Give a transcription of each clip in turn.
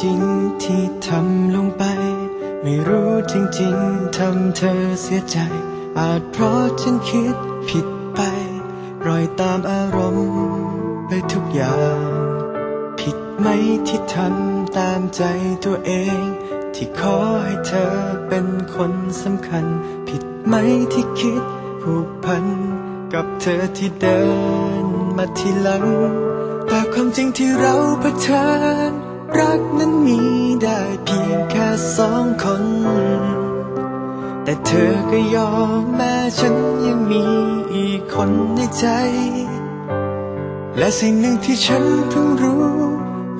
จริงๆที่ทำลงไป ไม่รู้จริงๆทำเธอเสียใจ อาจเพราะฉันคิดผิดไปรอยตามอารมณ์ไปทุกอย่าง ผิดไหมที่ทำตามใจตัวเอง ที่ขอให้เธอเป็นคนสำคัญ ผิดไหมที่คิดผูกพัน กับเธอที่เดินมาทีหลัง แต่ความจริงที่เราเผชิญ รักนั้นมีได้เพียงแค่สองคน แต่เธอก็ยอมแม้ฉันยังมีอีกคนในใจ และสิ่งหนึ่งที่ฉันเพิ่งรู้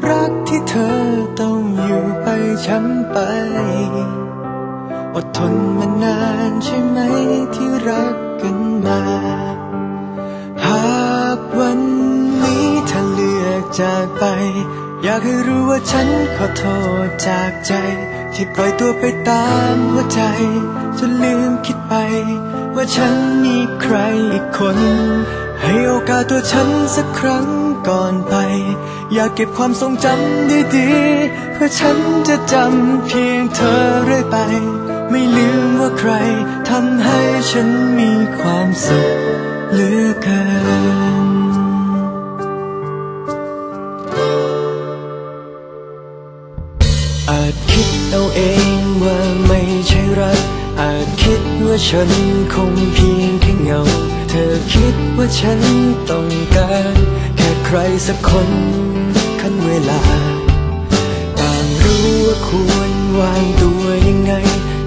รักที่เธอต้องอยู่ไปช้ำไป อดทนมานานใช่ไหมที่รัก ขอโทษจากใจ ที่ปล่อยตัวไปตามหัวใจจนลืมคิดไป ว่าฉันมีใครอีกคน ให้โอกาสตัวฉันสักครั้งก่อนไป อยากเก็บความทรงจำดีๆ เพื่อฉันจะจำเพียงเธอเรื่อยไป ไม่ลืมว่าใครทำให้ฉันมีความสุขเหลือเกิน ว่าฉันคงเพียงแค่เงา เธอคิดว่าฉันต้องการ แค่ใครสักคนคันเวลา ต่างรู้ว่าควรวางตัวยังไง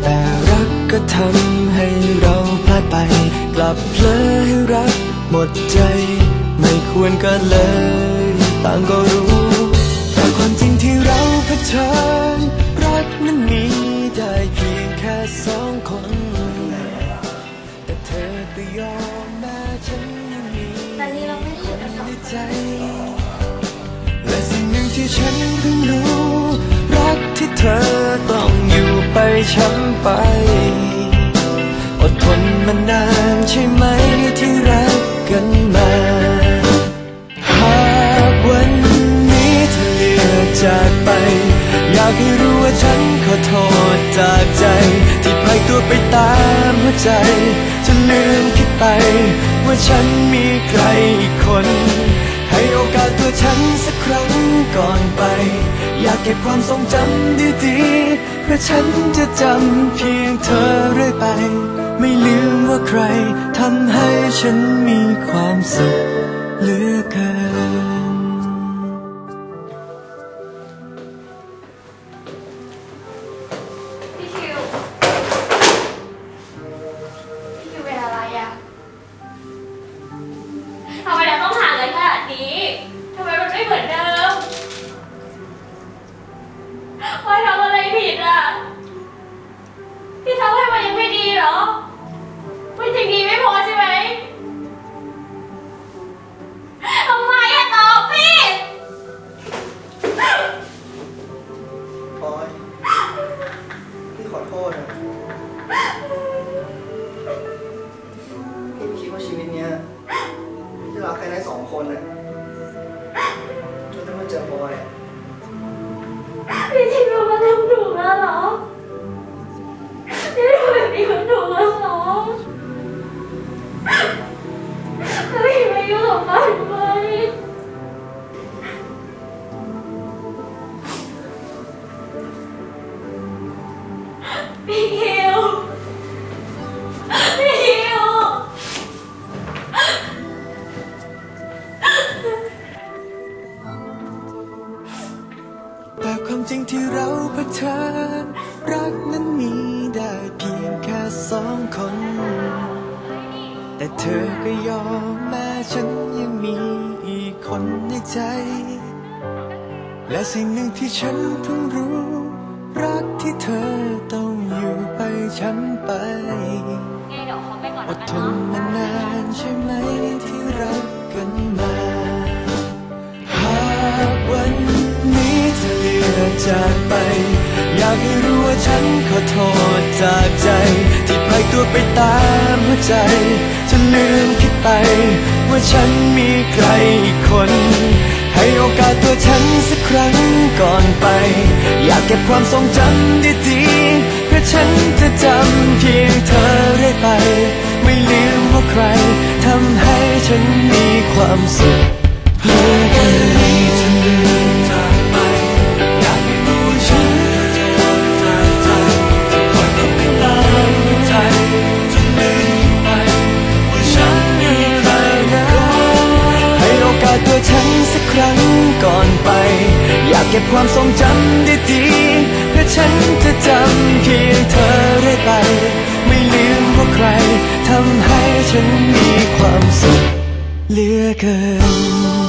แต่รักก็ทำให้เราพลาดไป กลับเพลอให้รักหมดใจ ไม่ควรก็เลย ต่างก็รู้แต่ความจริงที่เราเผชิญรักนั้นมีได้เพียงแค่สอง แต่เธอก็ยอมแม้ฉันยังมีแต่นี่เราไม่คุยกันสองในใจและสิ่งหนึ่งที่ฉันเพิ่งรู้ รักที่เธอต้องอยู่ไปช้ำไป อดทนมานานใช่ไหมที่รักกันมา หากวันนี้เธอเลือกจากไป อยากให้รู้ว่าฉันขอโทษจากใจ ที่พายตัวไปตามหัวใจ ไป ว่าฉันมีใครอีกคน ให้โอกาสตัวฉันสักครั้งก่อนไป อยากเก็บความทรงจำดีๆเพื่อฉันจะจำเพียงเธอเรื่อยไป ไม่ลืมว่าใครทำให้ฉันมีความสุขเหลือเกิน ไม่เหมือนเดิมวายทำอะไรผิดอะพี่ทำให้มันยังไม่ดีเหรอมันยังดีไม่พอใช่ไหมทำไมอะตอบพี่ ปอย พี่ขอโทษนะพี่คิดว่าชีวิตเนี้ยที่รักใครได้สองคนนะ 就这么折磨哎。你听说吗？他们怎么了？ ที่เราเผชิญรักนั้นมีได้เพียงแค่สองคน แต่เธอก็ยอมแม้ฉันยังมีอีกคนในใจ และสิ่งหนึ่งที่ฉันเพิ่งรู้ รักที่เธอต้องอยู่ไปช้ำไปอดทนาะนมานานใช่ไหมที่รักกันมา จากไป อยากให้รู้ว่าฉันขอโทษจากใจ ที่พายตัวไปตามหัวใจจนลืมคิดไป ว่าฉันมีใครอีกคน ให้โอกาสตัวฉันสักครั้งก่อนไป อยากเก็บความทรงจำดีๆเพื่อฉันจะจำเพียงเธอเรื่อยไป ไม่ลืมว่าใครทำให้ฉันมีความสุขเหลื อยากเก็บความทรงจำดีๆเพื่อฉันจะจำเพียงเธอได้ไป ไม่ลืมว่าใครทำให้ฉันมีความสุขเหลือเกิน